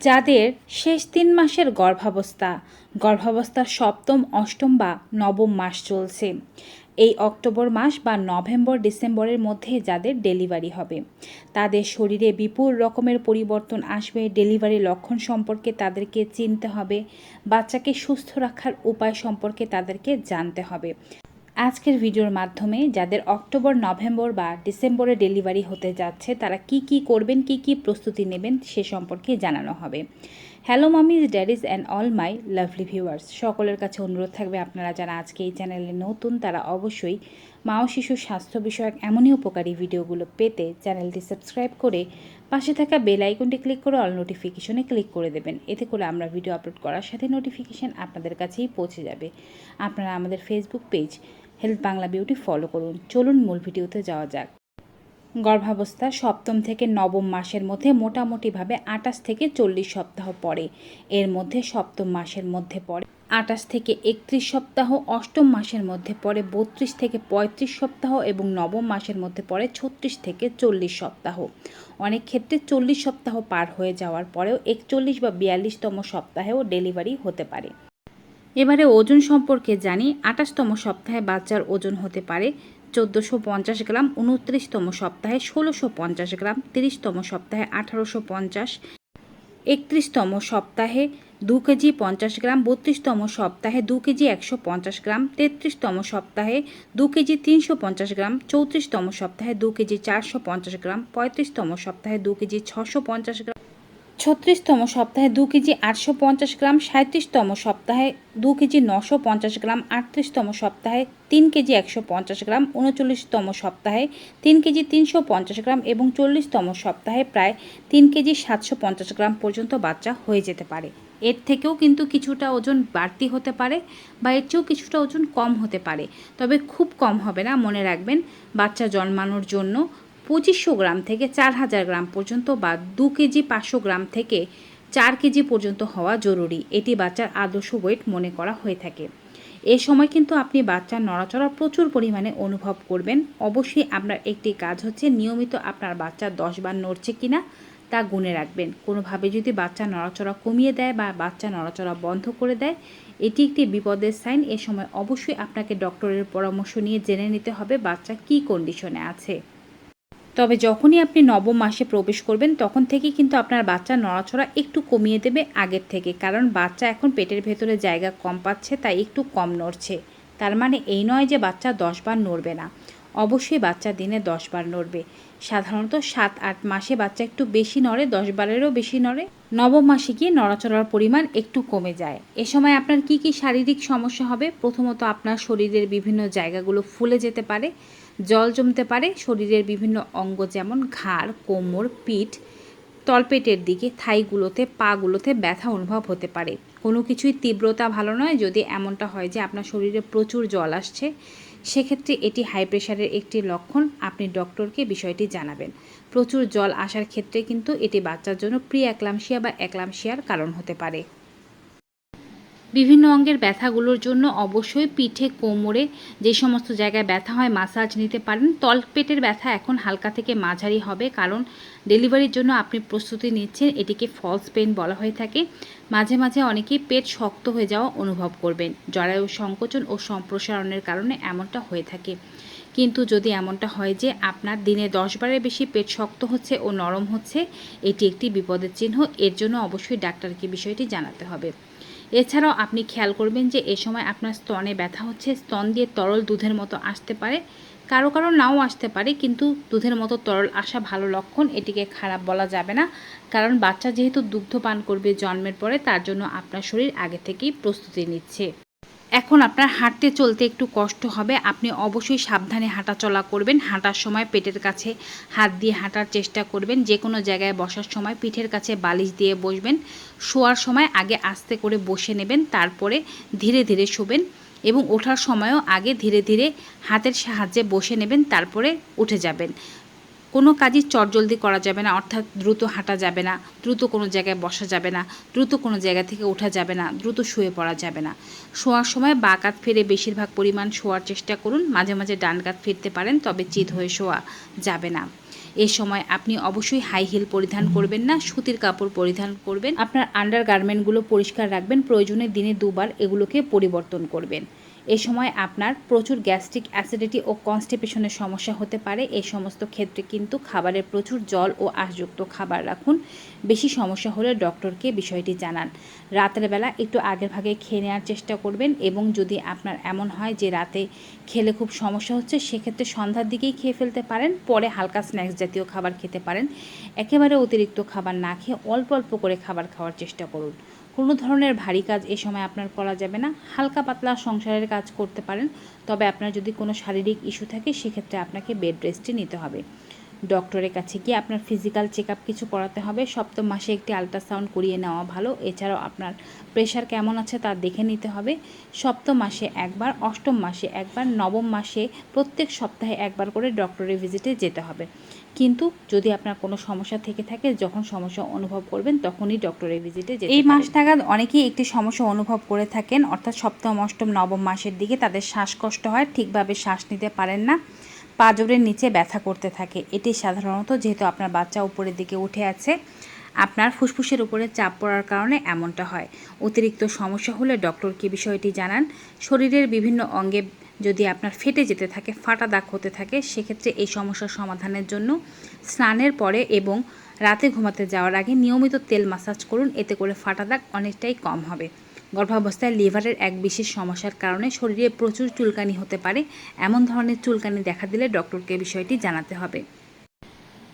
যাদের শেষ তিন মাসের গর্ভাবস্থা। গর্ভাবস্থার সপ্তম, অষ্টম বা নবম মাস চলছে। এই অক্টোবর মাস বা নভেম্বর, ডিসেম্বরের মধ্যে যাদের ডেলিভারি হবে। তাদের শরীরে বিপুল রকমের পরিবর্তন আসবে। ডেলিভারি লক্ষণ সম্পর্কে তাদেরকে চিনতে হবে। বাচ্চাকে সুস্থ রাখার উপায় সম্পর্কে তাদেরকে জানতে হবে। আজকের ভিডিওর মাধ্যমে যাদের অক্টোবর, নভেম্বর বা ডিসেম্বরে ডেলিভারি হতে যাচ্ছে, তারা কি কি করবেন, কি কি প্রস্তুতি নেবেন সে সম্পর্কে জানানো হবে। Hello mummies daddies and all my lovely viewers, সকলের কাছে অনুরোধ থাকবে আপনারা যারা আজকে এই চ্যানেলে নতুন, তারা অবশ্যই মা ও শিশুর স্বাস্থ্য বিষয়ক এমনই উপকারী ভিডিওগুলো পেতে চ্যানেলটি সাবস্ক্রাইব করে পাশে থাকা বেল আইকনটি ক্লিক করে অল নোটিফিকেশনে ক্লিক করে দেবেন। এতে করে আমরা ভিডিও আপলোড করার সাথে নোটিফিকেশান আপনাদের কাছেই পৌঁছে যাবে। আপনারা আমাদের Facebook page health Bangla beauty follow করুন। চলুন মূল ভিডিওতে যাওয়া যাক। গর্ভাবস্থা সপ্তম থেকে নবম মাসের মধ্যে মোটামুটিভাবে আটাশ থেকে চল্লিশ সপ্তাহ পরে এর মধ্যে সপ্তম মাসের মধ্যে পড়ে আটাশ থেকে একত্রিশ সপ্তাহ, অষ্টম মাসের মধ্যে পড়ে বত্রিশ থেকে পঁয়ত্রিশ সপ্তাহ এবং নবম মাসের মধ্যে পড়ে ছত্রিশ থেকে চল্লিশ সপ্তাহ। অনেক ক্ষেত্রে চল্লিশ সপ্তাহ পার হয়ে যাওয়ার পরেও একচল্লিশ বা বিয়াল্লিশতম সপ্তাহেও ডেলিভারি হতে পারে। এবারে ওজন সম্পর্কে জানি, আঠাশতম সপ্তাহে বাচ্চার ওজন হতে পারে চোদ্দোশো পঞ্চাশ গ্রাম, উনত্রিশতম সপ্তাহে ষোলোশো পঞ্চাশ গ্রাম, তিরিশতম সপ্তাহে আঠারোশো পঞ্চাশ, একত্রিশতম সপ্তাহে দু কেজি পঞ্চাশ গ্রাম, বত্রিশতম সপ্তাহে দু কেজি একশো পঞ্চাশ গ্রাম, তেত্রিশতম সপ্তাহে দু কেজি তিনশো পঞ্চাশ গ্রাম, চৌত্রিশতম সপ্তাহে দু কেজি চারশো পঞ্চাশ গ্রাম, পঁয়ত্রিশতম সপ্তাহে দু কেজি ছশো পঞ্চাশ গ্রাম। ছত্রিশতম সপ্তাহে দু কেজি আটশো পঞ্চাশ গ্রাম সাঁত্রিশতম সপ্তাহে দু কেজি নশো পঞ্চাশ গ্রাম, আটত্রিশতম সপ্তাহে তিন কেজি একশো পঞ্চাশ গ্রাম, উনচল্লিশতম সপ্তাহে তিন কেজি তিনশো পঞ্চাশ গ্রাম এবং চল্লিশতম সপ্তাহে প্রায় তিন কেজি সাতশো পঞ্চাশ গ্রাম পর্যন্ত বাচ্চা হয়ে যেতে পারে। এর থেকেও কিন্তু কিছুটা ওজন বাড়তি হতে পারে বা এর চেয়েও কিছুটা ওজন কম হতে পারে। তবে খুব কম হবে না, মনে রাখবেন, বাচ্চা জন্মানোর জন্য পঁচিশশো গ্রাম থেকে চার হাজার গ্রাম পর্যন্ত বা দু কেজি পাঁচশো গ্রাম থেকে চার কেজি পর্যন্ত হওয়া জরুরি। এটি বাচ্চার আদর্শ ওয়েট মনে করা হয়ে থাকে। এ সময় কিন্তু আপনি বাচ্চার নড়াচড়া প্রচুর পরিমাণে অনুভব করবেন। অবশ্যই আপনার একটি কাজ হচ্ছে নিয়মিত আপনার বাচ্চা দশ বার নড়ছে কিনা তা গুনে রাখবেন। কোনোভাবে যদি বাচ্চা নড়াচড়া কমিয়ে দেয় বা বাচ্চা নড়াচড়া বন্ধ করে দেয়, এটি একটি বিপদের সাইন। এ সময় অবশ্যই আপনাকে ডক্টরের পরামর্শ নিয়ে জেনে নিতে হবে বাচ্চা কী কন্ডিশনে আছে। তবে যখনই আপনি নবম মাসে প্রবেশ করবেন, তখন থেকেই কিন্তু আপনার বাচ্চা নড়াচড়া একটু কমিয়ে দেবে আগের থেকে। কারণ বাচ্চা এখন পেটের ভেতরে জায়গা কম পাচ্ছে, তাই একটু কম নড়ছে। তার মানে এই নয় যে বাচ্চা দশ বার নড়বে না। অবশ্যই বাচ্চা দিনে দশ বার নড়বে। সাধারণত সাত, আট মাসে বাচ্চা একটু বেশি নড়ে, দশ বারেরও বেশি নড়ে। নবম মাসে গিয়ে নড়াচড়ার পরিমাণ একটু কমে যায়। এ সময় আপনার কি কি শারীরিক সমস্যা হবে? প্রথমত আপনার শরীরের বিভিন্ন জায়গাগুলো ফুলে যেতে পারে। জল জমতে পারে। শরীরের বিভিন্ন অঙ্গ যেমন ঘাড়, কোমর, পিঠ, তলপেটের দিকে, থাইগুলোতে, পাগুলোতে ব্যথা অনুভব হতে পারে। কোনো কিছুই তীব্রতা ভালো নয়। যদি এমনটা হয় যে আপনার শরীরে প্রচুর জল আসছে, সেক্ষেত্রে এটি হাই প্রেশারের একটি লক্ষণ। আপনি ডক্টরকে বিষয়টি জানাবেন। প্রচুর জল আসার ক্ষেত্রে কিন্তু এটি বাচ্চার জন্য প্রি অ্যাক্লামশিয়া বা অ্যাক্লামশিয়ার কারণ হতে পারে। বিভিন্ন অঙ্গের ব্যথাগুলোর জন্য অবশ্যই পিঠে, কোমরে যে সমস্ত জায়গায় ব্যথা হয় মাসাজ নিতে পারেন। তলপেটের ব্যথা এখন হালকা থেকে মাঝারি হবে, কারণ ডেলিভারির জন্য আপনি প্রস্তুতি নিচ্ছেন। এটিকে ফলস পেন বলা হয়ে থাকে। মাঝে মাঝে অনেকেই পেট শক্ত হয়ে যাওয়া অনুভব করবেন। জরায়ু সংকোচন ও সম্প্রসারণের কারণে এমনটা হয়ে থাকে। কিন্তু যদি এমনটা হয় যে আপনার দিনে দশ বারের বেশি পেট শক্ত হচ্ছে ও নরম হচ্ছে, এটি একটি বিপদের চিহ্ন। এর জন্য অবশ্যই ডাক্তারকে বিষয়টি জানাতে হবে। এছাড়াও আপনি খেয়াল করবেন যে এ সময় আপনার স্তনে ব্যথা হচ্ছে, স্তন দিয়ে তরল দুধের মতো আসতে পারে। কারও কারও নাও আসতে পারে, কিন্তু দুধের মতো তরল আসা ভালো লক্ষণ এটিকে খারাপ বলা যাবে না। কারণ বাচ্চা যেহেতু দুগ্ধ পান করবে জন্মের পরে, তার জন্য আপনার শরীর আগে থেকেই প্রস্তুতি নিচ্ছে। এখন আপনার হাঁটতে চলতে একটু কষ্ট হবে। আপনি অবশ্যই সাবধানে হাঁটা চলা করবেন। হাঁটার সময় পেটের কাছে হাত দিয়ে হাঁটার চেষ্টা করবেন। যে কোনো জায়গায় বসার সময় পিঠের কাছে বালিশ দিয়ে বসবেন। শোয়ার সময় আগে আস্তে করে বসে নেবেন, তারপরে ধীরে ধীরে শোবেন এবং ওঠার সময়ও আগে ধীরে ধীরে হাতের সাহায্যে বসে নেবেন, তারপরে উঠে যাবেন। কোনো কাজই চটজলদি করা যাবে না, অর্থাৎ দ্রুত হাঁটা যাবে না, দ্রুত কোনো জায়গায় বসা যাবে না, দ্রুত কোনো জায়গা থেকে ওঠা যাবে না, দ্রুত শুয়ে পড়া যাবে না। শোয়ার সময় বা কাত ফেরে বেশিরভাগ পরিমাণ শোয়ার চেষ্টা করুন, মাঝে মাঝে ডান কাত ফিরতে পারেন, তবে চিত হয়ে শোয়া যাবে না। এ সময় আপনি অবশ্যই হাই হিল পরিধান করবেন না, সুতির কাপড় পরিধান করবেন, আপনার আন্ডার গার্মেন্টগুলো পরিষ্কার রাখবেন, প্রয়োজনে দিনে দুবার এগুলোকে পরিবর্তন করবেন। এই সময় আপনার প্রচুর গ্যাস্ট্রিক অ্যাসিডিটি ও কনস্টিপেশনের সমস্যা হতে পারে। এই সমস্ত ক্ষেত্রে কিন্তু খাবারের প্রচুর জল ও আশযুক্ত খাবার রাখুন। বেশি সমস্যা হলে ডক্টরকে বিষয়টি জানান। রাতের বেলা একটু আগের ভাগে খেয়ে নেওয়ার চেষ্টা করবেন এবং যদি আপনার এমন হয় যে রাতে খেলে খুব সমস্যা হচ্ছে, সেক্ষেত্রে সন্ধ্যার দিকেই খেয়ে ফেলতে পারেন। পরে হালকা স্ন্যাক্স জাতীয় খাবার খেতে পারেন। একেবারে অতিরিক্ত খাবার না খেয়ে অল্প অল্প করে খাবার খাওয়ার চেষ্টা করুন। কোনো ধরনের ভারী কাজ এ সময় আপনার করা যাবে না। হালকা পাতলা সংসারের কাজ করতে পারেন, তবে আপনার যদি কোনো শারীরিক ইস্যু থাকে, সেক্ষেত্রে আপনাকে বেড রেস্টে নিতে হবে। ডক্টরের কাছে গিয়ে আপনার ফিজিক্যাল চেক কিছু করাতে হবে। সপ্তম মাসে একটি আলট্রাসাউন্ড করিয়ে নেওয়া ভালো। এছাড়াও আপনার প্রেশার কেমন আছে তা দেখে নিতে হবে। সপ্তম মাসে একবার, অষ্টম মাসে একবার, নবম মাসে প্রত্যেক সপ্তাহে একবার করে ডক্টরের ভিজিটে যেতে হবে। কিন্তু যদি আপনার কোনো সমস্যা থেকে থাকে যখন সমস্যা অনুভব করবেন তখনই ডক্টরের ভিজিটে যেতে এই মাস নাগাদ অনেকেই একটি সমস্যা অনুভব করে থাকেন অর্থাৎ সপ্তম অষ্টম নবম মাসের দিকে তাদের শ্বাসকষ্ট হয় ঠিকভাবে শ্বাস নিতে পারেন না পাজরের নিচে ব্যথা করতে থাকে। এটি সাধারণত যেহেতু আপনার বাচ্চা উপরের দিকে উঠে আছে আপনার ফুসফুসের উপরে চাপ পড়ার কারণে এমনটা হয়। অতিরিক্ত সমস্যা হলে ডক্টর ডক্টরকে বিষয়টি জানান। শরীরের বিভিন্ন অঙ্গে যদি আপনার ফেটে যেতে থাকে, ফাটা দাগ হতে থাকে, সেক্ষেত্রে এই সমস্যার সমাধানের জন্য স্নানের পরে এবং রাতে ঘুমাতে যাওয়ার আগে নিয়মিত তেল মাসাজ করুন, এতে করে ফাটা দাগ অনেকটাই কম হবে। গর্ভাবস্থায় লিভারের এক বিশেষ সমস্যার কারণে শরীরে প্রচুর চুলকানি হতে পারে, এমন ধরনের চুলকানি দেখা দিলে ডক্টরকে বিষয়টি জানাতে হবে।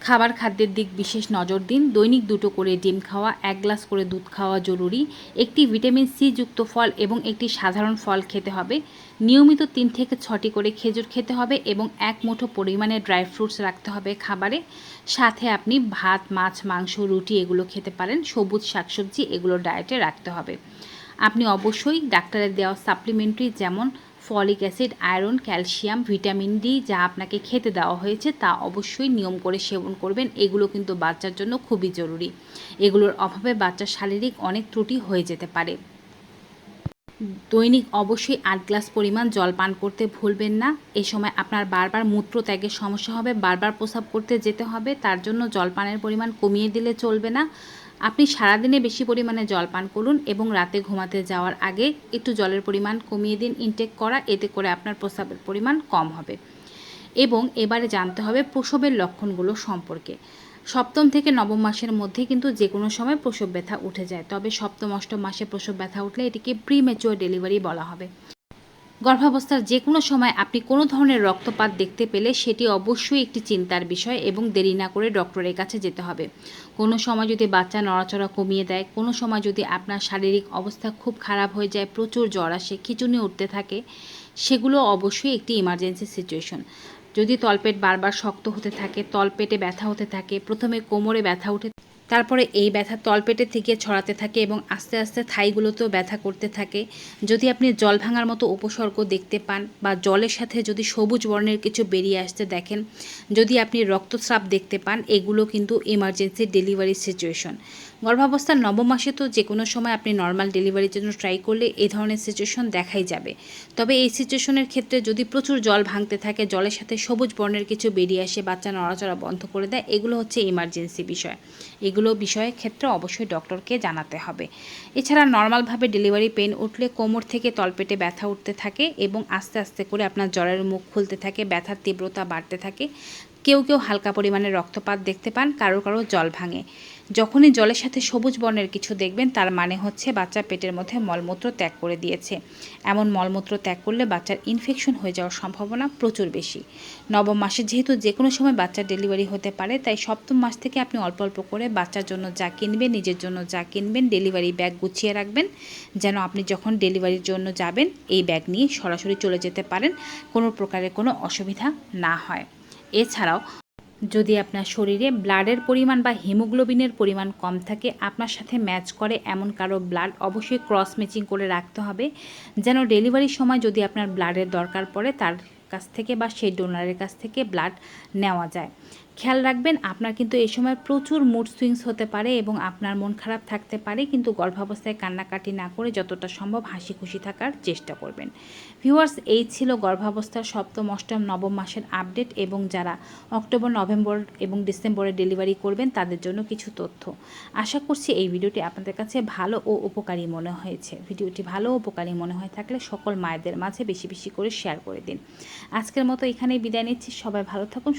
খাবার খাদ্যের দিক বিশেষ নজর দিন। দৈনিক দুটো করে ডিম খাওয়া, এক গ্লাস করে দুধ খাওয়া জরুরি। একটি ভিটামিন সি যুক্ত ফল এবং একটি সাধারণ ফল খেতে হবে। নিয়মিত তিন থেকে ছটি করে খেজুর খেতে হবে এবং এক মুঠো পরিমাণে ড্রাই ফ্রুটস রাখতে হবে খাবারে। সাথে আপনি ভাত, মাছ, মাংস, রুটি এগুলো খেতে পারেন। সবুজ শাকসবজি এগুলো ডায়েটে রাখতে হবে। আপনি অবশ্যই ডাক্তারের দেওয়া সাপ্লিমেন্টারি যেমন folic acid, iron, calcium, vitamin D যা আপনাকে খেতে দেওয়া হয়েছে তা অবশ্যই নিয়ম করে সেবন করবেন। এগুলো কিন্তু বাচ্চার জন্য খুবই জরুরি। এগুলোর অভাবে বাচ্চার শারীরিক অনেক ত্রুটি হয়ে যেতে পারে। দৈনিক অবশ্যই আট গ্লাস পরিমাণ জল পান করতে ভুলবেন না। এ সময় আপনার বারবার মূত্র ত্যাগের সমস্যা হবে। বারবার প্রস্রাব করতে যেতে হবে। তার জন্য জলপানের পরিমাণ কমিয়ে দিলে চলবে না। আপনি সারাদিনে বেশি পরিমাণে জল পান করুন এবং রাতে ঘুমাতে যাওয়ার আগে একটু জলের পরিমাণ কমিয়ে দিন ইনটেক করা, এতে করে আপনার প্রস্রাবের পরিমাণ কম হবে। এবং এবারে জানতে হবে প্রসবের লক্ষণগুলো সম্পর্কে। সপ্তম থেকে নবম মাসের মধ্যে কিন্তু যে কোনো সময় প্রসব ব্যথা উঠে যায়, তবে সপ্তম, অষ্টম মাসে প্রসব ব্যথা উঠলে এটিকে প্রিমেচুয়ার ডেলিভারি বলা হবে। গর্ভাবস্থার যে কোনো সময় আপনি কোনো ধরনের রক্তপাত দেখতে পেলে সেটি অবশ্যই একটি চিন্তার বিষয় এবং দেরি না করে ডক্টরের কাছে যেতে হবে। কোনো সময় যদি বাচ্চা নড়াচড়া কমিয়ে দেয়, কোনো সময় যদি আপনার শারীরিক অবস্থা খুব খারাপ হয়ে যায়, প্রচুর জ্বর আসে, খিচুনি উঠতে থাকে, সেগুলো অবশ্যই একটি ইমার্জেন্সি সিচুয়েশন যদি তলপেট বারবার শক্ত হতে থাকে, তলপেটে ব্যথা হতে থাকে, প্রথমে কোমরে ব্যথা উঠে তারপরে এই ব্যথা তলপেটে থেকে ছড়াতে থাকে এবং আস্তে আস্তে থাইগুলোতেও ব্যথা করতে থাকে। যদি আপনি জল ভাঙার মতো উপসর্গ দেখতে পান বা জলের সাথে যদি সবুজ বর্ণের কিছু বেরিয়ে আসতে দেখেন, যদি আপনি রক্তস্রাব দেখতে পান, এগুলো কিন্তু ইমার্জেন্সি ডেলিভারি সিচুয়েশন গর্ভাবস্থার নবম মাসে তো যে কোনো সময় আপনি নর্মাল ডেলিভারির জন্য ট্রাই করলে এই ধরনের সিচুয়েশন দেখাই যাবে। তবে এই সিচুয়েশনের ক্ষেত্রে যদি প্রচুর জল ভাঙতে থাকে, জলের সাথে সবুজ বর্ণের কিছু বেরিয়ে আসে, বাচ্চা নড়াচড়া বন্ধ করে দেয়, এগুলো হচ্ছে ইমার্জেন্সি বিষয়। এগুলো বিষয়ের ক্ষেত্রে অবশ্যই ডক্টরকে জানাতে হবে। এছাড়া নর্মালভাবে ডেলিভারি পেন উঠলে কোমর থেকে তলপেটে ব্যথা উঠতে থাকে এবং আস্তে আস্তে করে আপনার জ্বরের মুখ খুলতে থাকে, ব্যথার তীব্রতা বাড়তে থাকে। কেউ কেউ হালকা পরিমাণে রক্তপাত দেখতে পান, কারও কারও জল ভাঙে। যখনই জলের সাথে সবুজ বর্ণের কিছু দেখবেন, তার মানে হচ্ছে বাচ্চা পেটের মধ্যে মলমূত্র ত্যাগ করে দিয়েছে। এমন মলমূত্র ত্যাগ করলে বাচ্চার ইনফেকশন হয়ে যাওয়ার সম্ভাবনা প্রচুর বেশি। নবম মাসে যেহেতু যে কোনো সময় বাচ্চার ডেলিভারি হতে পারে, তাই সপ্তম মাস থেকে আপনি অল্প অল্প করে বাচ্চার জন্য যা কিনবেন, নিজের জন্য যা কিনবেন ডেলিভারি ব্যাগ গুছিয়ে রাখবেন। যেন আপনি যখন ডেলিভারির জন্য যাবেন, এই ব্যাগ নিয়ে সরাসরি চলে যেতে পারেন। কোনো প্রকারের কোনো অসুবিধা না হয়। এছাড়াও যদি আপনার শরীরে ব্লাডের পরিমাণ বা হিমোগ্লোবিনের পরিমাণ কম থাকে, আপনার সাথে ম্যাচ করে এমন কারও ব্লাড অবশ্যই ক্রস ম্যাচিং করে রাখতে হবে। যেন ডেলিভারির সময় যদি আপনার ব্লাডের দরকার পড়ে, তার কাছ থেকে বা সেই ডোনারের কাছ থেকে ব্লাড নেওয়া যায়। খেয়াল রাখবেন, আপনার কিন্তু এই সময় প্রচুর মুড সুইংস হতে পারে এবং আপনার মন খারাপ থাকতে পারে, কিন্তু গর্ভাবস্থায় কান্নাকাটি না করে যতটা সম্ভব হাসি খুশি থাকার চেষ্টা করবেন। ভিউয়ার্স এই ছিল গর্ভাবস্থার সপ্তম, অষ্টম, নবম মাসের আপডেট এবং যারা অক্টোবর, নভেম্বর এবং ডিসেম্বরে ডেলিভারি করবেন, তাদের জন্য কিছু তথ্য। আশা করছি এই ভিডিওটি আপনাদের কাছে ভালো ও উপকারী মনে হয়েছে। ভিডিওটি ভালো উপকারী মনে হয়ে থাকলে সকল মায়েদের মাঝে বেশি বেশি করে শেয়ার করে দিন। আজকের মতো এখানেই বিদায় নিচ্ছি। সবাই ভালো থাকুন